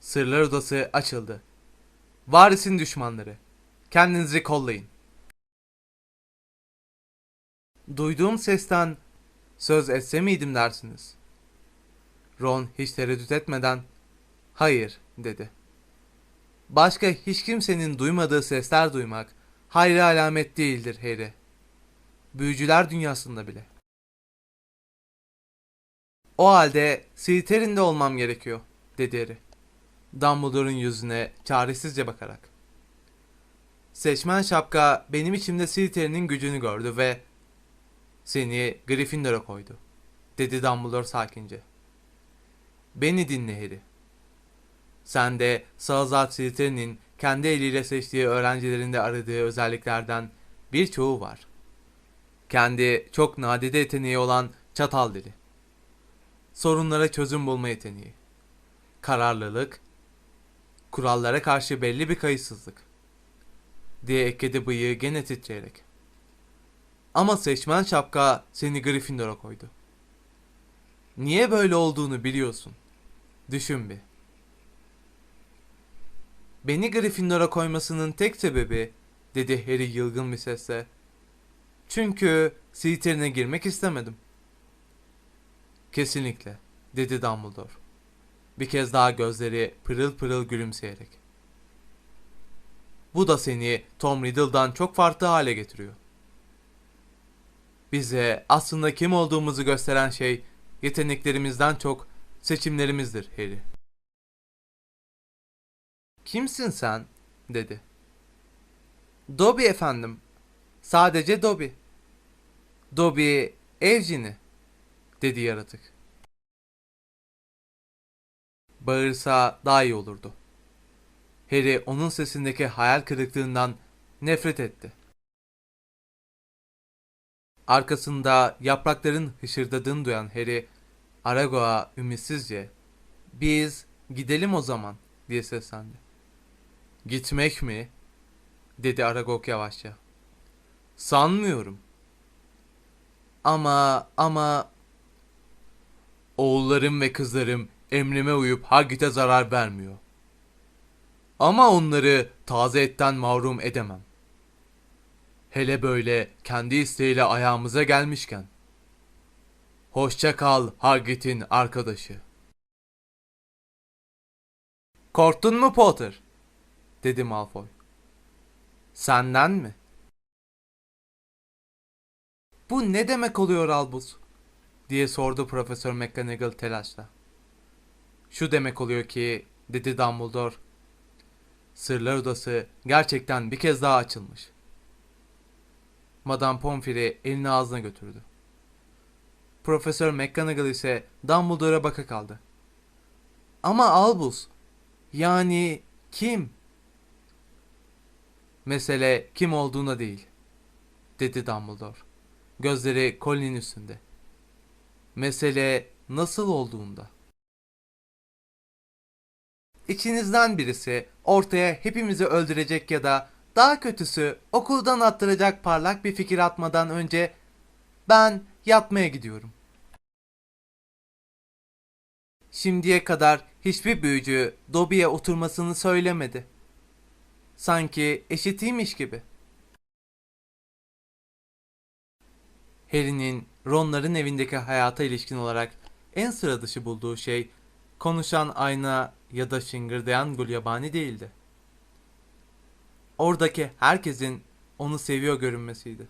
Sırlar odası açıldı. Varisin düşmanları. Kendinizi kollayın. Duyduğum sesten söz etse miydim dersiniz? Ron hiç tereddüt etmeden hayır dedi. Başka hiç kimsenin duymadığı sesler duymak hayra alamet değildir Harry. Büyücüler dünyasında bile. O halde Slytherin'de olmam gerekiyor, dedi Harry. Dumbledore'un yüzüne çaresizce bakarak. Seçmen şapka benim içimde Slytherin'in gücünü gördü ve seni Gryffindor'a koydu, dedi Dumbledore sakince. Beni dinle Harry. Sen de Salazar Slytherin'in kendi eliyle seçtiği öğrencilerinde aradığı özelliklerden birçoğu var. Kendi çok nadide yeteneği olan çatal dili. Sorunlara çözüm bulma yeteneği. Kararlılık, kurallara karşı belli bir kayıtsızlık. Diye ekledi bıyığı gene titreyerek. Ama seçmen şapka seni Gryffindor'a koydu. Niye böyle olduğunu biliyorsun. Düşün bir. Beni Gryffindor'a koymasının tek sebebi, dedi Harry yılgın bir sesle. Çünkü Slytherin'e girmek istemedim. Kesinlikle, dedi Dumbledore. Bir kez daha gözleri pırıl pırıl gülümseyerek. Bu da seni Tom Riddle'dan çok farklı hale getiriyor. Bize aslında kim olduğumuzu gösteren şey yeteneklerimizden çok seçimlerimizdir Harry. Kimsin sen? dedi. Dobby efendim. Sadece Dobby. Dobby evcini, dedi yaratık. Bağırsa daha iyi olurdu. Harry onun sesindeki hayal kırıklığından nefret etti. Arkasında yaprakların hışırdadığını duyan Harry, Aragog'a ümitsizce ''Biz gidelim o zaman'' diye seslendi. ''Gitmek mi?'' dedi Aragog yavaşça. ''Sanmıyorum.'' Ama ama oğullarım ve kızlarım emrime uyup Hagrid'e zarar vermiyor. Ama onları taze etten mahrum edemem. Hele böyle kendi isteğiyle ayağımıza gelmişken. Hoşça kal Hagrid'in arkadaşı. Korktun mu Potter? dedi Malfoy. Senden mi? Bu ne demek oluyor Albus? diye sordu Profesör McGonagall telaşla. Şu demek oluyor ki, dedi Dumbledore. Sırlar odası gerçekten bir kez daha açılmış. Madame Pomfrey elini ağzına götürdü. Profesör McGonagall ise Dumbledore'a baka kaldı. Ama Albus, yani kim? Mesele kim olduğuna değil, dedi Dumbledore. Gözleri Colin'in üstünde. Mesele nasıl olduğunda. İçinizden birisi ortaya hepimizi öldürecek ya da daha kötüsü okuldan attıracak parlak bir fikir atmadan önce ben yatmaya gidiyorum. Şimdiye kadar hiçbir büyücü Dobby'ye oturmasını söylemedi. Sanki eşitiymiş gibi. Harry'nin Ron'ların evindeki hayata ilişkin olarak en sıra dışı bulduğu şey konuşan ayna ya da şıngırdayan gulyabani değildi. Oradaki herkesin onu seviyor görünmesiydi.